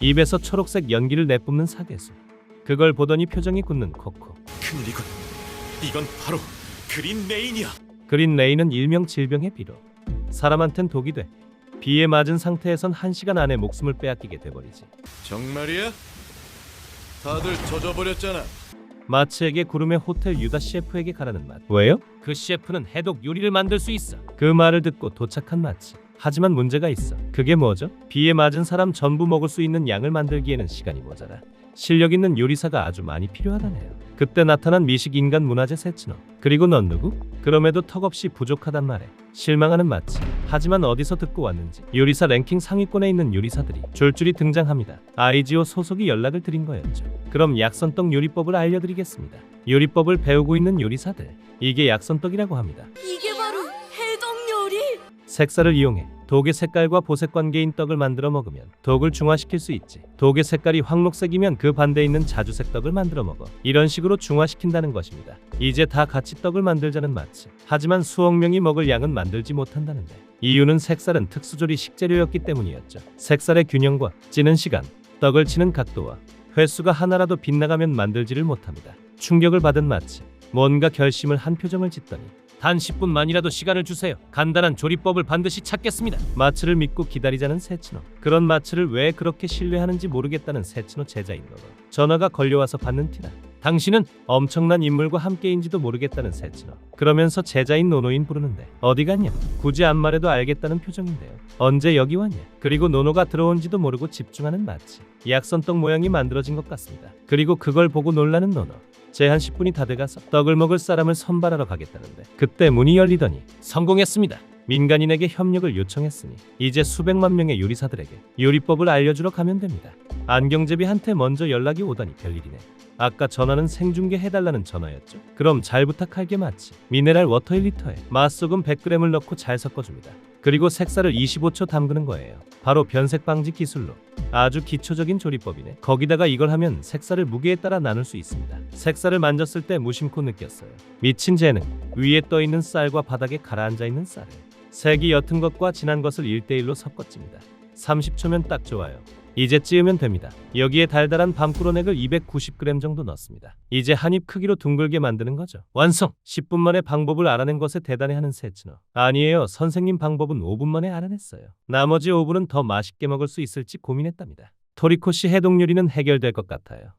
입에서 초록색 연기를 내뿜는 사계수. 그걸 보더니 표정이 굳는 코코. 큰일이군. 이건 바로 그린 레인이야. 그린 레이는 일명 질병의 비로 사람한텐 독이 돼 비에 맞은 상태에선 한 시간 안에 목숨을 빼앗기게 돼버리지. 정말이야? 다들 젖어버렸잖아. 마츠에게 구름의 호텔 유다 셰프에게 가라는 말. 왜요? 그 셰프는 해독 요리를 만들 수 있어. 그 말을 듣고 도착한 마츠. 하지만 문제가 있어. 그게 뭐죠? 비에 맞은 사람 전부 먹을 수 있는 양을 만들기에는 시간이 모자라. 실력 있는 요리사가 아주 많이 필요하다네요. 그때 나타난 미식 인간 문화재 세츠너. 그리고 넌 누구? 그럼에도 턱없이 부족하단 말에 실망하는 마츠. 하지만 어디서 듣고 왔는지 요리사 랭킹 상위권에 있는 요리사들이 줄줄이 등장합니다. 아이지오 소속이 연락을 드린 거였죠. 그럼 약선떡 요리법을 알려드리겠습니다. 요리법을 배우고 있는 요리사들. 이게 약선떡이라고 합니다. 이게 바로 해적 요리. 색살을 이용해 독의 색깔과 보색 관계인 떡을 만들어 먹으면 독을 중화시킬 수 있지. 독의 색깔이 황록색이면 그 반대에 있는 자주색 떡을 만들어 먹어. 이런 식으로 중화시킨다는 것입니다. 이제 다 같이 떡을 만들자는 마치. 하지만 수억 명이 먹을 양은 만들지 못한다는데. 이유는 색살은 특수조리 식재료였기 때문이었죠. 색살의 균형과 찌는 시간, 떡을 치는 각도와 횟수가 하나라도 빗나가면 만들지를 못합니다. 충격을 받은 마치 뭔가 결심을 한 표정을 짓더니 단 10분만이라도 시간을 주세요. 간단한 조리법을 반드시 찾겠습니다. 마츠를 믿고 기다리자는 세츠노. 그런 마츠를 왜 그렇게 신뢰하는지 모르겠다는 세츠노 제자인 너로. 전화가 걸려와서 받는 티나. 당신은 엄청난 인물과 함께인지도 모르겠다는 세츠노. 그러면서 제자인 노노인 부르는데 어디 갔냐? 굳이 안 말해도 알겠다는 표정인데요. 언제 여기 왔냐? 그리고 노노가 들어온지도 모르고 집중하는 마치. 약선떡 모양이 만들어진 것 같습니다. 그리고 그걸 보고 놀라는 노노. 제한 10분이 다 돼가서 떡을 먹을 사람을 선발하러 가겠다는데 그때 문이 열리더니 성공했습니다. 민간인에게 협력을 요청했으니 이제 수백만 명의 요리사들에게 요리법을 알려주러 가면 됩니다. 안경제비한테 먼저 연락이 오다니 별일이네. 아까 전화는 생중계 해달라는 전화였죠. 그럼 잘 부탁할게 맞지. 미네랄 워터 1리터에 맛소금 100g을 넣고 잘 섞어줍니다. 그리고 색살을 25초 담그는 거예요. 바로 변색 방지 기술로 아주 기초적인 조리법이네. 거기다가 이걸 하면 색살을 무게에 따라 나눌 수 있습니다. 색살을 만졌을 때 무심코 느꼈어요. 미친 재능. 위에 떠 있는 쌀과 바닥에 가라앉아 있는 쌀을 색이 옅은 것과 진한 것을 1대1로 섞어집니다. 30초면 딱 좋아요. 이제 찌으면 됩니다. 여기에 달달한 밤꾸러넥을 290g 정도 넣습니다. 이제 한 입 크기로 둥글게 만드는 거죠. 완성! 10분 만에 방법을 알아낸 것에 대단해하는 세츠너. 아니에요. 선생님 방법은 5분 만에 알아냈어요. 나머지 5분은 더 맛있게 먹을 수 있을지 고민했답니다. 토리코 씨 해동 요리는 해결될 것 같아요.